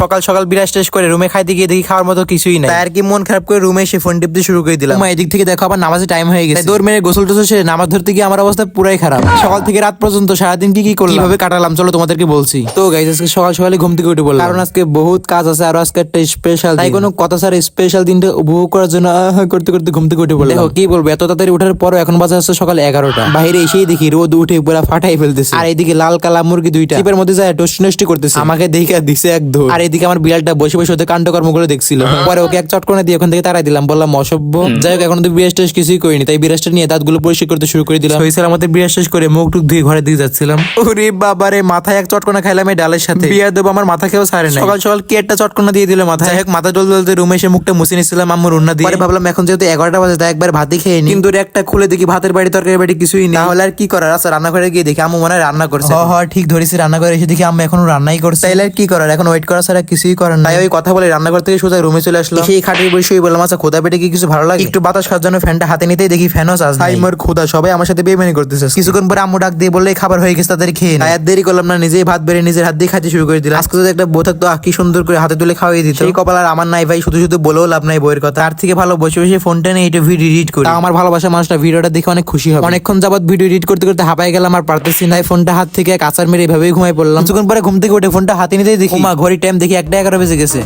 সকাল সকাল বিরাজ টেস্ট করে রুমে খাইতে গিয়ে দেখি খাওয়ার মতো কিছুই নাই। আর কি মন খারাপ করে রুমে এসে ফোন টিপতে শুরু করে দিলাম। এদিক থেকে দেখো আবার নামাজে টাইম হয়ে গেছে। দৌড় মেরে গোসল টোসল সেরে নামাজ ধরতে গিয়ে আমার অবস্থা পুরাই খারাপ। সকাল থেকে রাত পর্যন্ত সারাদিন কি কি করলাম? কীভাবে কাটালাম? চলো তোমাদেরকে বলছি। তো গাইজ আজকে সকাল সকালে ঘুম থেকে উঠে বললাম কারণ আজকে বহুত কাজ আছে আর আজকে একটা স্পেশাল তাই কোনো কথা স্যার স্পেশাল দিনটা উপভোগ করার জন্য করতে করতে ঘুম থেকে উঠে বললাম দেখো কি বলব এত তাড়াতাড়ি ওঠার পরও এখন বাজে আছে সকাল এগারোটা। বাইরে এসেই দেখি রোদ উঠে পুরা ফাটাই ফেলতেছে। আর এদিকে লাল কালা মুরগি দুইটা। চিপের মধ্যে যায় টোস্টি নষ্টি করতেছে। আমাকে দেখে দিছে এক ধর আর এদিকে আমার বিড়ালটা বসে বসে ওদের কাণ্ড কর্মগুলো দেখছিল পরে ওকে এক চটকনে দিয়ে ওখান থেকে তাড়াই দিলাম। বললাম অসভ্য। যাই হোক এখন তো বিরাজ টেস্ট কিছুই করিনি। তাই বিরাজটা নিয়ে দাঁতগুলো পরিষ্কার করতে শুরু করে দিলাম। হয়েছিল আমাদের বিরাজ টেস্ট করে মুখ টুক ধুয়ে ঘরে দিকে যাচ্ছিলাম। ওরে বাবারে মাথায় এক চটকনা খাইলাম এই ডালের সাথে। বিয়া দেবো আমার মাথা খেয়েও সারে না সকাল সকাল কি একটা চটকনা দিয়ে দিল মাথায়? হোক মাথা ডল ডলতে রুমে এসে মুখটা মুছে নিচ্ছিলাম আম্মুর উন্না দিয়ে। ভাবলাম এখন যেহেতু এগারোটা বাজে তাই একবার ভাতই খেয়ে নি কিন্তু একটা খুলে দেখি ভাতের বাড়ি তরকারি বাড়ি কিছুই নেই। তাহলে আর কি করার? আচ্ছা রান্নাঘরে গিয়ে দেখি আম্মু মনে হয় রান্না করছে। হ হ ঠিক ধরেছি রান্নাঘরে এসে দেখি আম্মু এখনও রান্নাই করছে। তাইলে আর কি করার? এখন ওয়েট করা ছাড়া কিছুই করার নাই। ওই কথা বলে রান্নাঘর থেকে সোজা রুমে চলে আসলো সেই খাটের বসে বললাম আচ্ছা খোদা পেটে কি কিছু ভালো লাগে? একটু বাতাস খাওয়ার জন্য ফ্যানটা হাতে নিতেই দেখি ফ্যানও চাষ নাই। মোর খোদা সবাই আমার সাথে বেমানি করতেছে কিছুক্ষণ পরে আম্মু ডাক দিয়ে বললে খাবার হয়ে গেছে তাদের খেয়ে। আর দেরি করলাম না নিজেই ভাত বেড়ে নিজের হাত দিয়ে খাইতে শুরু করে দিলাম। আজকে যদি একটা বউ থাকতো কি সুন্দর করে হাতে তুলে খাওয়াই দিত। সেই কপাল আর আমার নাই ভাই শুধু শুধু বলেও লাভ নাই বইয়ের কথা। তার থেকে ভালো বসে বসে ফোনটা নিয়ে এটা ভিডিও এডিট করি। আমার ভালোবাসা মানুষটা ভিডিওটা দেখে অনেক খুশি হবে। অনেকক্ষণ যাবত ভিডিও এডিট করতে করতে হাঁপাই গেলাম আর পারতেছি না। ফোনটা হাত থেকে এক আচার মেরে এভাবেই ঘুমাই পড়লাম। কিছুক্ষণ পরে ঘুম থেকে উঠে ফোনটা হাতে নিতেই দেখি। মা ঘড়ি টাইম দেখি একটা এগারো বেজে গেছে।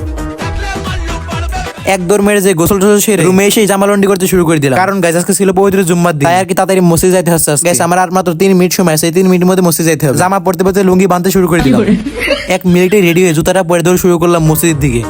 এক দৌড় মেরে যে গোসল টোসল সেরে রুমে এসে জামা লন্ডি করতে শুরু করে দিলাম। কারণ গাইজ আজকে ছিল পবিত্র জুম্মার দিন। তাই আর কি তাড়াতাড়ি মসজিদ যাইতে হচ্ছে গাইজ আমার আর মাত্র তিন মিনিট সময় আছে এই তিন মিনিটের মধ্যে মসজিদ যাইতে হবে। জামা পড়তে পড়তে লুঙ্গি বাঁধতে শুরু করে দিলাম। এক মিনিটে রেডি হয়ে জুতাটা পরে দৌড় শুরু করলাম মসজিদের দিকে।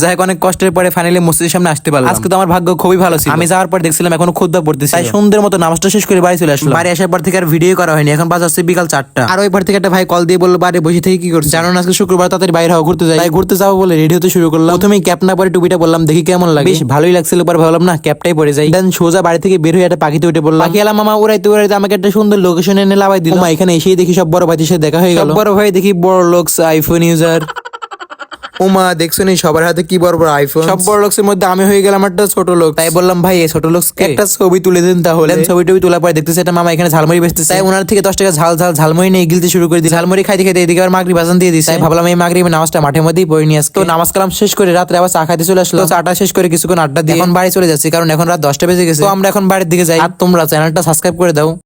যাই অনেক কষ্টের পরে ফাইনালি মসজিদের সামনে আসতে পারলাম। আজকে তো আমার ভাগ্য খুবই ভালো ছিল। আমি যাওয়ার পর দেখছিলাম এখন খুদ্া পড়তেছি তাই সুন্দর মতো নামাজটা শেষ করে বাড়ি চলে আসলাম। বাড়ি আসার পর থেকে আর ভিডিও করা হয়নি। এখন বাজার আসছে বিকাল চারটা। আর ওই পর থেকে একটা ভাই কল দিয়ে বলল বাড়ি বসে থেকে কি করছে জানো না আজকে শুক্রবার তাড়াতাড়ি বাইরে হওয়া ঘুরতে যাই। তাই ঘুরতে যাব বলে রেডি হতে শুরু করলাম। প্রথমেই ক্যাপ না পরে টুপিটা বললাম দেখি কেমন লাগে। বেশ ভালোই লাগছিল পর ভাবলাম না ক্যাপটাই পরে যাই। দেন সোজা বাড়ি থেকে বের হয়ে একটা পাখিতে উঠে বললাম পাখি এলাম মামা উড়াইতে উড়াইতে আমাকে একটা সুন্দর লোকেশন এনে লাভাই দিল। এখানে এসেই দেখি সব বড় ভাইদের সাথে দেখা হয়ে গেল। বড় ভাই দেখি বড় লোকস আইফোন ইউজার ওমা দেখছ নি? সবার হাতে কি বড় বড় আইফোন সব বড় লোকসের মধ্যে আমি হয়ে গেলাম একটা ছোট লোক। তাই বললাম ভাই এই ছোট লোক একটা ছবি তুলে দিন তাহলে। ছবি টবি তোলার পরে দেখতেছে এটা মামা এখানে ঝালমুড়ি বেচতেছে। তাই ওনার থেকে দশ টাকা ঝাল ঝাল ঝালমুড়ি নিয়ে গিলতে শুরু করে দিই ঝালমুড়ি খাইতে খাইতে এদিকে আবার মাগরি বাজান দিয়ে দিই তাই ভাবলাম এই মাগরি নামাজটা মাঠের মধ্যেই পড়ে নিয়ে আসতো নামাজ কালাম শেষ করে রাত্রে আবার চা খাইতে চলে আসলো চাটা শেষ করে কিছুক্ষণ আড্ডা দিয়ে। এখন বাড়ি চলে যাচ্ছি কারণ এখন রাত দশটা বেজে গেছে। তো আমরা এখন বাড়ির দিকে যাই। আর তোমরা চ্যানেলটা সাবস্ক্রাইব করে দাও।